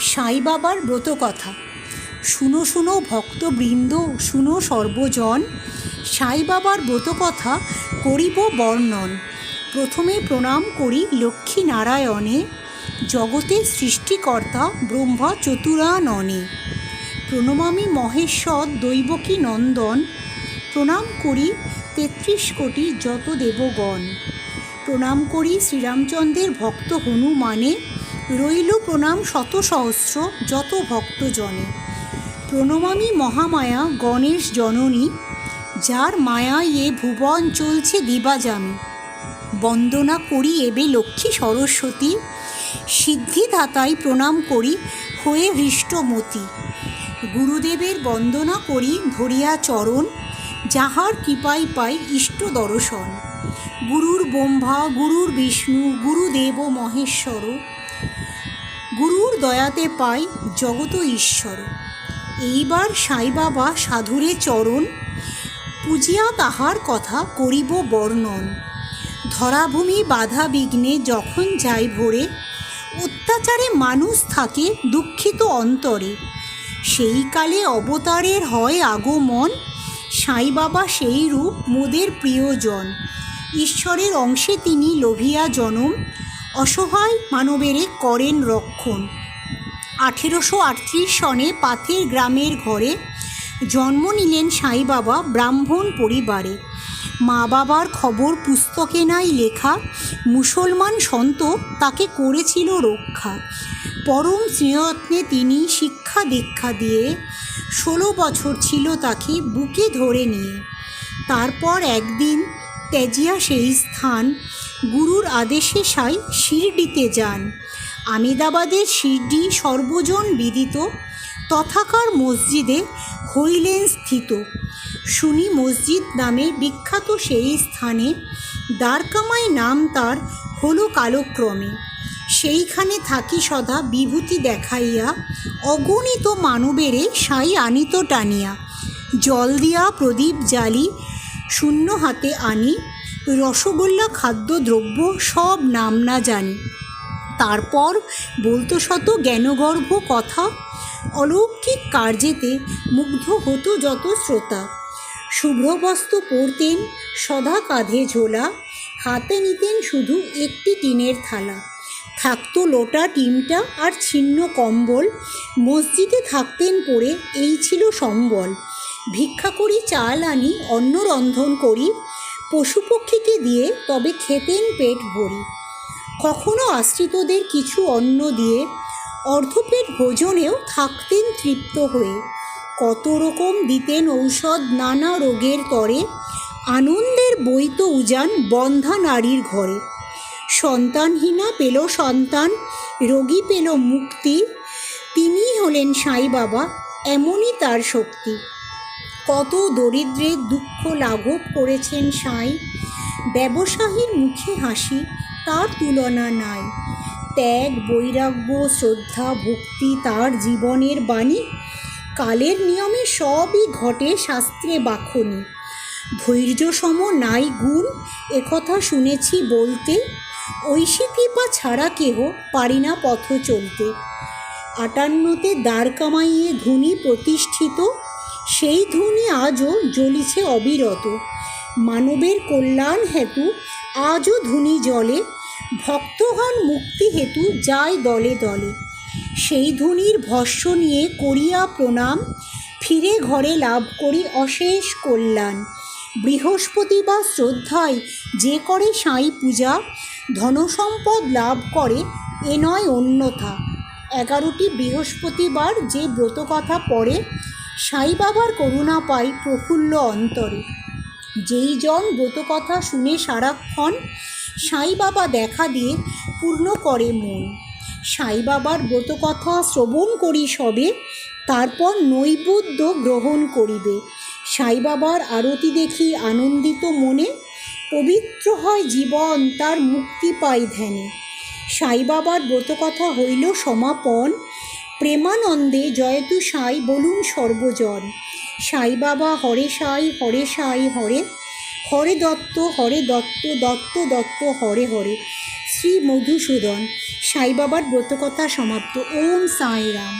সাই বাবার ব্রত কথা শুনো শুনো ভক্তবৃন্দ, শুনো সর্বজন। সাই বাবার ব্রত কথা করিব বর্ণন। প্রথমে প্রণাম করি লক্ষ্মী নারায়ণে জগতের সৃষ্টিকর্তা ব্রহ্মা চতুরাননে। প্রণমামি মহেশ্বর দৈবকী নন্দন। প্রণাম করি তেত্রিশ কোটি যত দেবগণ। প্রণাম করি শ্রীরামচন্দ্রের ভক্ত হনুমানে। রইল প্রণাম শত সহস্র যত ভক্তজনে। প্রণমামি মহামায়া গণেশ জননী, যার মায়া এ ভুবন চলছে দিবাজামি। বন্দনা করি এবে লক্ষ্মী সরস্বতী সিদ্ধিদাতায় প্রণাম করি হয়ে হৃষ্টমতি। গুরুদেবের বন্দনা করি ধরিয়া চরণ, যাহার কৃপাই পাই ইষ্ট দর্শন। গুরুর ব্রহ্মা, গুরুর বিষ্ণু, গুরুদেব মহেশ্বর গুরুর দয়াতে পাই জগত ঈশ্বর। এইবার সাই বাবা সাধুরে চরণ, পূজিয়া তাহার কথা করিব বর্ণন। ধরাভূমি বাধা বিঘ্নে যখন যাই ভরে, অত্যাচারে মানুষ থাকে দুঃখিত অন্তরে। সেই কালে অবতারের হয় আগমন সাই বাবা সেই রূপ মোদের প্রিয়জন। ঈশ্বরের অংশে তিনি লোভিয়া জনম অসহায় মানবেরে করেন রক্ষণ। আঠেরোশো আটত্রিশ সনে পাথের গ্রামের ঘরে জন্ম নিলেন সাই বাবা ব্রাহ্মণ পরিবারে। মা বাবার খবর পুস্তকে নাই লেখা, মুসলমান সন্ত তাকে করেছিল রক্ষা। পরম স্নেহত্নে তিনি শিক্ষা দীক্ষা দিয়ে ষোলো বছর ছিল তাকে বুকে ধরে নিয়ে। তারপর একদিন ত্যাজিয়া সেই স্থান গুরুর আদেশে সাই শিরডিতে যান। আমেদাবাদের শিরডি সর্বজন বিদিত, তথাকার মসজিদে হইলেন স্থিত। শুনি মসজিদ নামে বিখ্যাত সেই স্থানে দ্বারকামাই নাম তার হলো কালক্রমে। সেইখানে থাকি সদা বিভূতি দেখাইয়া অগণিত মানবেরে সাই আনিত টানিয়া। জল দিয়া প্রদীপ জ্বালি শূন্য হাতে আনি, রসগোল্লা খাদ্যদ্রব্য সব নাম না জানি। তারপর বলতো শত জ্ঞানগর্ভ কথা, অলৌকিক কার্যেতে মুগ্ধ হতো যত শ্রোতা। শুভ্রবস্ত্র পরতেন, সদা কাঁধে ঝোলা, হাতে নিতেন শুধু একটি টিনের থালা। থাকতো লোটা টিমটা আর ছিন্ন কম্বল, মসজিদে থাকতেন পরে এই ছিল সম্বল। ভিক্ষা করি, চাল আনি, অন্ন রন্ধন করি পশু পক্ষীকে দিয়ে তবে খেতেন পেট ভরি। কখনো আশ্রিতদের কিছু অন্ন দিয়ে অর্ধপেট ভোজনেও থাকতেন তৃপ্ত হয়ে। কত রকম দিতেন ঔষধ, নানা রোগের তরে, আনন্দের বৈত উজান বন্ধা নারীর ঘরে। সন্তানহীনা পেল সন্তান, রোগী পেল মুক্তি, তিনিই হলেন সাই বাবা, এমনই তার শক্তি। কত দরিদ্রের দুঃখ লাঘব করেছেন সাই। ব্যবসায়ীর মুখে হাসি, তার তুলনা নাই। ত্যাগ, বৈরাগ্য, শ্রদ্ধা, ভক্তি তার জীবনের বাণী। কালের নিয়মে সবই ঘটে শাস্ত্রে বাখনি ধৈর্য সম নাই গুণ একথা শুনেছি বলতে। ঐশী কৃপা ছাড়া কেহ পারি না পথ চলতে। আটান্নতে দাঁড় কামাইয়ে ধুনি প্রতিষ্ঠিত। সেই ধুনি আজও জ্বলিছে অবিরত। মানবের কল্যাণ হেতু আজও ধুনি জলে ভক্তগণ মুক্তি হেতু যায় দলে দলে। সেই ধ্বনির ভস্য নিয়ে করিয়া প্রণাম, ফিরে ঘরে লাভ করি অশেষ কল্যাণ। বৃহস্পতি বা শ্রদ্ধায় যে করে সাঁই পূজা, ধনসম্পদ লাভ করে, এ নয় অন্যথা। এগারোটি বৃহস্পতিবার যে ব্রতকথা পড়ে সাই বাবার করুণা পাই প্রফুল্ল অন্তরে। যেই জন ব্রতকথা শুনে সারাক্ষণ সাই বাবা দেখা দিয়ে পূর্ণ করে মন। সাই বাবার ব্রতকথা শ্রবণ করি সবে, তারপর নৈবেদ্য গ্রহণ করিবে। সাই বাবার আরতি দেখি আনন্দিত মনে, পবিত্র হয় জীবন তার মুক্তি পাই ধ্যানে। সাই বাবার ব্রতকথা হইল সমাপন প্রেমানন্দে জয়তু সাই বলুন সর্বজন। সাই বাবা, হরে সাই হরে সাই, হরে। হরে দত্ত হরে দত্ত দত্ত দত্ত, হরে হরে। শ্রী মধুসূদন, সাই বাবার ব্রতকথা সমাপ্ত। ওম সাই রাম।